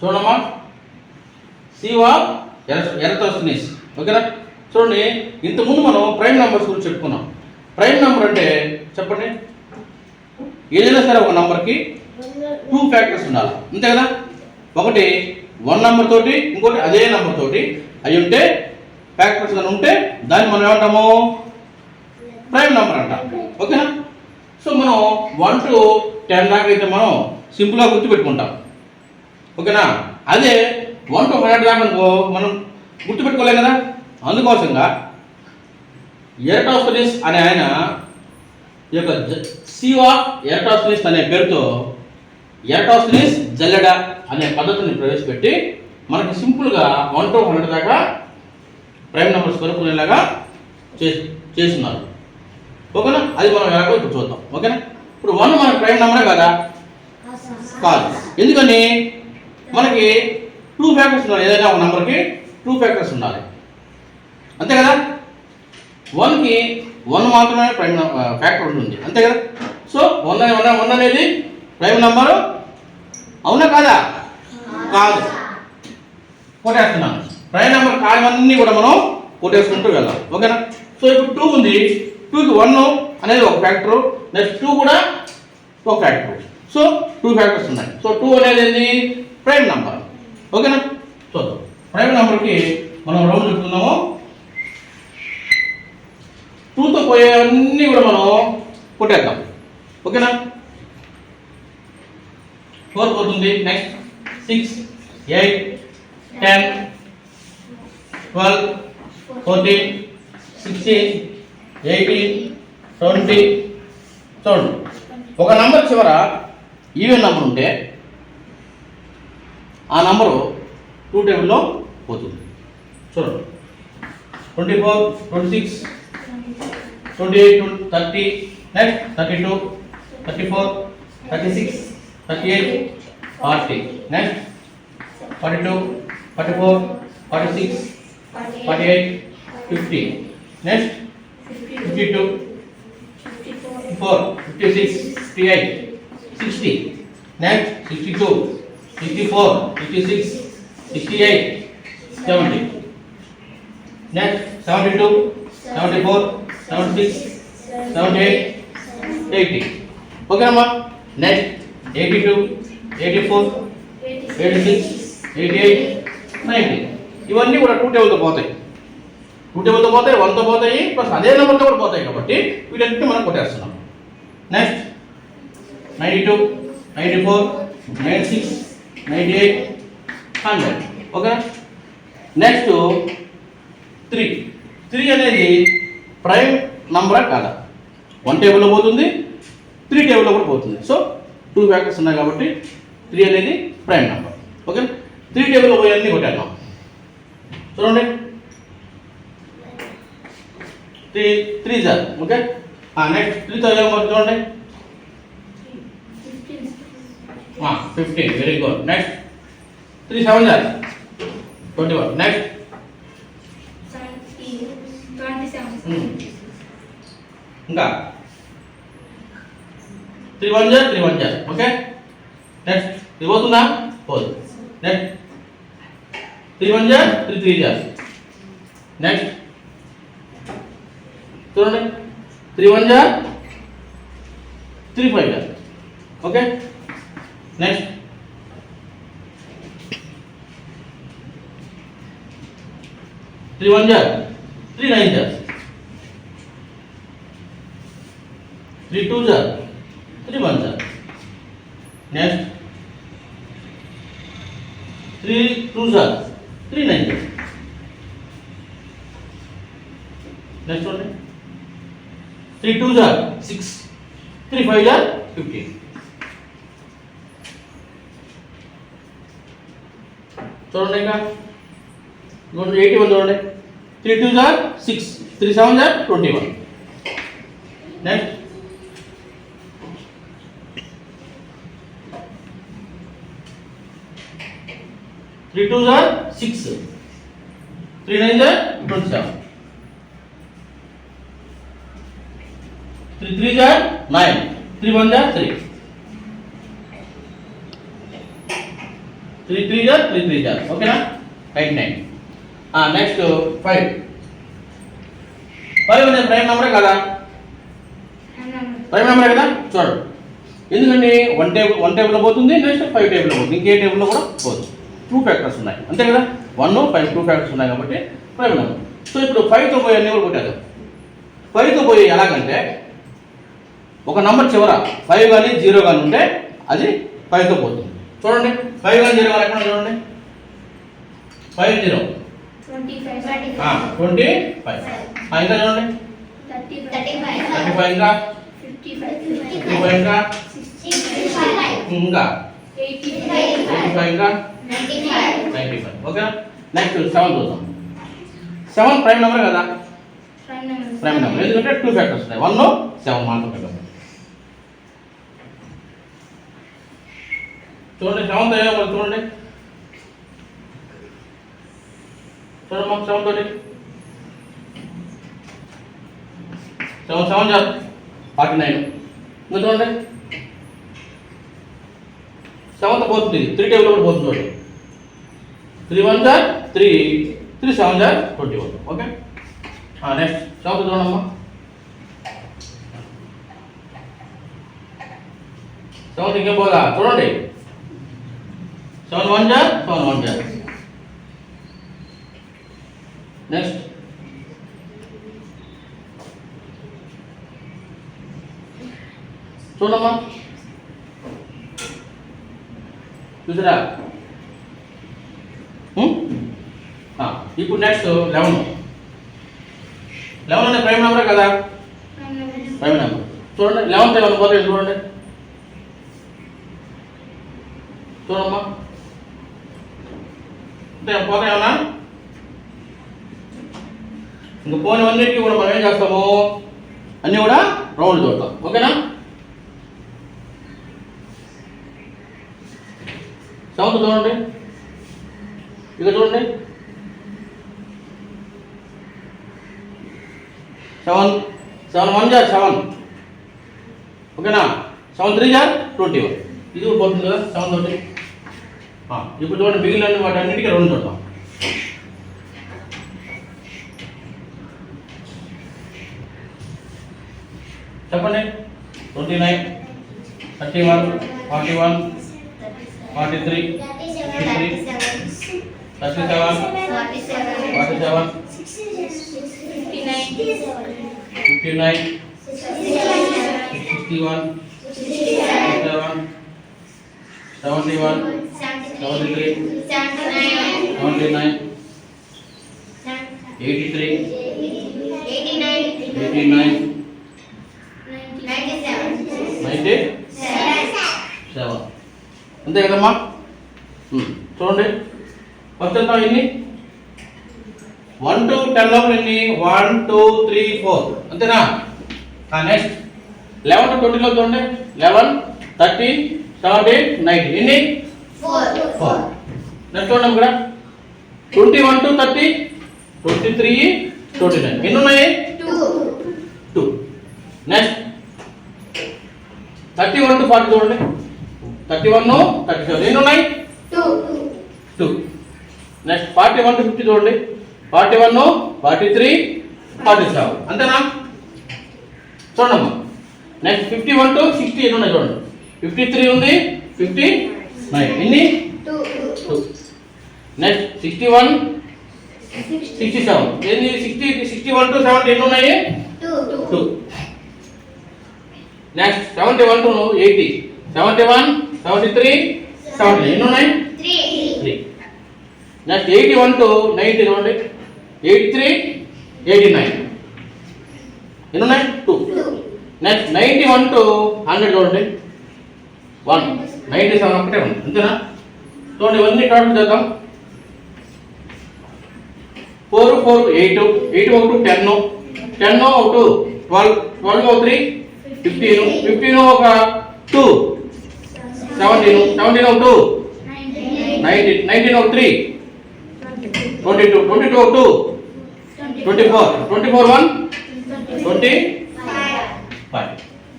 చూడమ్మా. సివా ఎరతోస్నిస్ ఓకేనా? చూడండి ఇంతకుముందు మనం ప్రైమ్ నెంబర్స్ గురించి చెప్పుకున్నాం. ప్రైమ్ నెంబర్ అంటే చెప్పండి. ఏదైనా సరే ఒక నెంబర్కి టూ ఫ్యాక్టర్స్ ఉండాలి. అంతే కదా? ఒకటి వన్ నెంబర్ తోటి ఇంకోటి అదే నెంబర్ తోటి అవి ఉంటే ఫ్యాక్టర్స్ కానీ ఉంటే దాన్ని మనం ఏమంటాము? ప్రైమ్ నెంబర్ అంటాం. ఓకేనా? సో మనం వన్ టు టెన్ దాకా అయితే మనం సింపుల్గా గుర్తుపెట్టుకుంటాం. ఓకేనా? అదే వన్ టు హండ్రెడ్ దాకా అనుకో మనం గుర్తుపెట్టుకోలేం కదా? అందుకోసంగా ఎరటాస్టోనిస్ అనే ఆయన ఈ యొక్క సివా ఎరటాస్టోనిస్ అనే పేరుతో ఎరటాస్టోనిస్ జల్లెడ అనే పద్ధతిని ప్రవేశపెట్టి మనకి సింపుల్గా వన్ టు హండ్రెడ్ దాకా ప్రైమ్ నెంబర్స్ కనుక్కునేలాగా చేసి చేస్తున్నారు. ఓకేనా? అది మనం ఎలాగో ఇప్పుడు చూద్దాం. ఓకేనా? ఇప్పుడు వన్ మన ప్రైమ్ నెంబరే కదా? కాదు ఎందుకని? మనకి టూ ఫ్యాక్టర్స్ ఉండాలి. ఏదైనా ఒక నెంబర్కి టూ ఫ్యాక్టర్స్ ఉండాలి. అంతే కదా? వన్కి వన్ మాత్రమే ప్రైమ్ ఫ్యాక్టర్ ఉంటుంది. అంతే కదా? సో వన్ వన్ వన్ అనేది ప్రైమ్ నెంబరు అవునా కాదా? కాదు. కొట్టేస్తున్నాను. ప్రైమ్ నెంబర్ కానివన్నీ కూడా మనం కొట్టేసుకుంటూ వెళ్దాం. ఓకేనా? సో ఇప్పుడు టూ ఉంది. టూకి వన్ అనేది ఒక ఫ్యాక్టర్ నెక్స్ట్ టూ కూడా ఒక ఫ్యాక్టర్ సో టూ ఫ్యాక్టర్స్ ఉన్నాయి. సో టూ అనేది ఏంటి ప్రైమ్ నెంబర్. ఓకేనా? చూద్దాం. ప్రైమ్ నెంబర్కి మనం రౌండ్ చెప్తున్నాము. టూతో పోయేవన్నీ కూడా మనం కొట్టేద్దాం. ఓకేనా? ఫోర్ పోతుంది. Next six eight ten twelve fourteen sixteen eighteen twenty చూడండి. ఒక నంబర్ చివర ఈవెన్ నంబర్ ఉంటే ఆ నంబరు టూ టైంలో పోతుంది. చూడండి. Twenty four twenty six twenty eight thirty next thirty two thirty four thirty six thirty eight forty next forty two forty four forty six forty eight fifty next fifty two four fifty six fifty eight sixty next sixty two sixty four sixty six sixty eight seventy next seventy two seventy four seventy six seventy eight eighty ఓకేనమ్మా next eighty two eighty four eighty six eighty eight ninety ఇవన్నీ కూడా two టేబుల్తో పోతాయి two టేబుల్తో పోతాయి వన్తో పోతాయి plus అదే నెంబర్తో కూడా పోతాయి కాబట్టి వీటన్నిటి మనం కొట్టేస్తున్నాం. Next ninety two ninety four ninety six ninety eight hundred okay next three three అనేది ప్రైమ్ నంబరా కాదా వన్ టేబుల్లో పోతుంది త్రీ టేబుల్లో కూడా పోతుంది. సో టూ ఫ్యాక్టర్స్ ఉన్నాయి కాబట్టి త్రీ అనేది ప్రైమ్ నెంబర్ ఓకే త్రీ టేబుల్లో పోయి కొట్టేద్దాం. చూడండి. Three three are okay next త్రీతో ఏమో చూడండి. Fifteen very good next three seven are twenty one next ఇంకా three one are three one are okay next ఇది పోతుందా పోదు next three one are three three are next చూడండి three one are three five are okay next three one are three nine are three two are three one are next three two are three nine are next చూడండి three two are six three five are fifteen చూడండి ఇంకా. చూడండి eighty one చూడండి. Three two are six three seven are twenty one next three two are six three nine are twenty seven three three are nine three one are three three three are three three are ఓకేనా right nine next five five అనేది prime నెంబరే కదా? Prime నెంబరే కదా? చూడండి ఎందుకండి one table one టేబుల్లో పోతుంది నెక్స్ట్ ఫైవ్ టేబుల్లో పోతుంది. ఇంకే టేబుల్లో కూడా పోతుంది టూ ఫ్యాక్టర్స్ ఉన్నాయి. అంతే కదా? వన్ ఫైవ్ టూ ఫ్యాక్టర్స్ ఉన్నాయి కాబట్టి ప్రైమ్ నెంబర్ సో ఇప్పుడు ఫైవ్తో పోయే అన్ని కూడా కొట్టారు ఫైవ్తో పోయి ఎలాగంటే ఒక నంబర్ చివర ఫైవ్ కానీ జీరో కానీ ఉంటే అది ఫైవ్తో పోతుంది. చూడండి. ఫైవ్ కానీ జీరో ఎక్కడ చూడండి. ఫైవ్ జీరో ట్వంటీ ఫైవ్ ఇంకా చూడండి థర్టీ ఫైవ్ ఇంకా ఫిఫ్టీ ఫైవ్ ఇంకా ఇంకా ఎయిటీ ఫైవ్ ఇంకా ninety five okay next seven చూద్దాం. సెవెన్ ప్రైమ్ నెంబర్ కదా? ప్రైమ్ నెంబర్ ఎందుకంటే టూ ఫ్యాక్టర్స్ ఉన్నాయి వన్ సెవెన్ మాత్రమే చూడండి సెవెన్తో వాళ్ళు చూడండి. చూడండి మాకు సెవెన్ తోటి. Seven seven are forty nine. ఇంకా చూడండి. సెవెంత్ పోతుంది. త్రీ టేబుల్ కూడా పోతుంది చూడండి. Three one are three three seven are twenty one okay next seventh చూడమ్మా సెవెంత్ ఇంకేం పోదా? చూడండి. Seven one are seven one are next చూడమ్మా చూసారా? ఇప్పుడు నెక్స్ట్ లెవెన్ లెవెన్ అనే ప్రైమ్ నెంబర్ కదా? ప్రైమ్ నెంబర్ చూడండి లెవెన్ లెవెన్ పోతే చూడండి? చూడమ్మా అంటే ఏమన్నా ఇంకా పోయినవన్నిటికీ కూడా మనం ఏం చేస్తాము? అన్నీ కూడా రౌండ్ చూడతాం ఓకేనా? సెవెంత్ చూడండి. ఇక చూడండి. Seven seven one are seven. ఓకేనా? Seven three are twenty one. ఇది కూడా పోతుంది కదా సెవెన్ ట్వంటీ ఇప్పుడు చూడండి మిగిలిన వాటి అన్నిటికీ రెండు చూద్దాం చెప్పండి. Twenty nine thirty one forty one forty three thirty seven forty seven fifty nine sixty one seven seventy one seventy three seventy nine eighty three eighty nine ninety seven అంతే కదమ్మా? చూడండి. ఫస్ట్ ఎంత ఎన్ని? వన్ టు టెన్ లోపల ఎన్ని? One two three four అంతేనా? Next eleven to ట్వంటీలో చూడండి. లెవెన్ థర్టీన్ సెవెంటీన్ నైన్టీన్ ఎన్ని? ఫోర్. నెక్స్ట్ చూడండి ఇక్కడ twenty one to thirty twenty three twenty nine ఎన్ని ఉన్నాయి two next thirty one to forty చూడండి. థర్టీ వన్ థర్టీ సెవెన్ ఎన్ని ఉన్నాయి two next forty one to fifty చూడండి. Forty one forty three forty seven అంతేనా? చూడమ్మా next fifty one to sixty ఎన్ని ఉన్నాయి చూడండి. ఫిఫ్టీ త్రీ ఉంది ఫిఫ్టీ నైన్ ఎన్ని? Next sixty one sixty seven ఏంది sixty sixty one to seventy ఎన్ని ఉన్నాయి two next seventy one to eighty seventy one seventy three seventy ఎన్ని ఉన్నాయి three next eighty one to ninety చూడండి eighty three eighty nine ఎన్ని ఉన్నాయి two next ninety one to hundred చూడండి one ninety seven ఒకటే ఉంది. అంతేనా? చూడండి ఇవన్నీ టోటల్ చేద్దాం. ఫోర్ ఫోర్ ఎయిట్ ఎయిట్ ఒక టెన్ టెన్ ఒక టూ ట్వెల్వ్ ట్వెల్వ్ ఒక త్రీ ఫిఫ్టీన్ ఫిఫ్టీన్ ఒక టూ సెవెంటీన్ సెవెంటీన్ ఒక టూ నైన్టీన్ నైన్టీన్ ఒక three twenty two twenty two ఒక two twenty four twenty four one twenty five.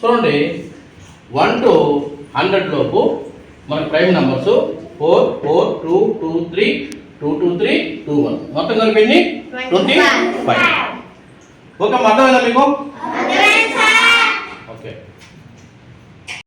చూడండి one to hundred లోపు మన prime numbers four four two two three two two three two one మొత్తం కలిపి ఎన్ని? Twenty five okay అర్థమైందా మీకు?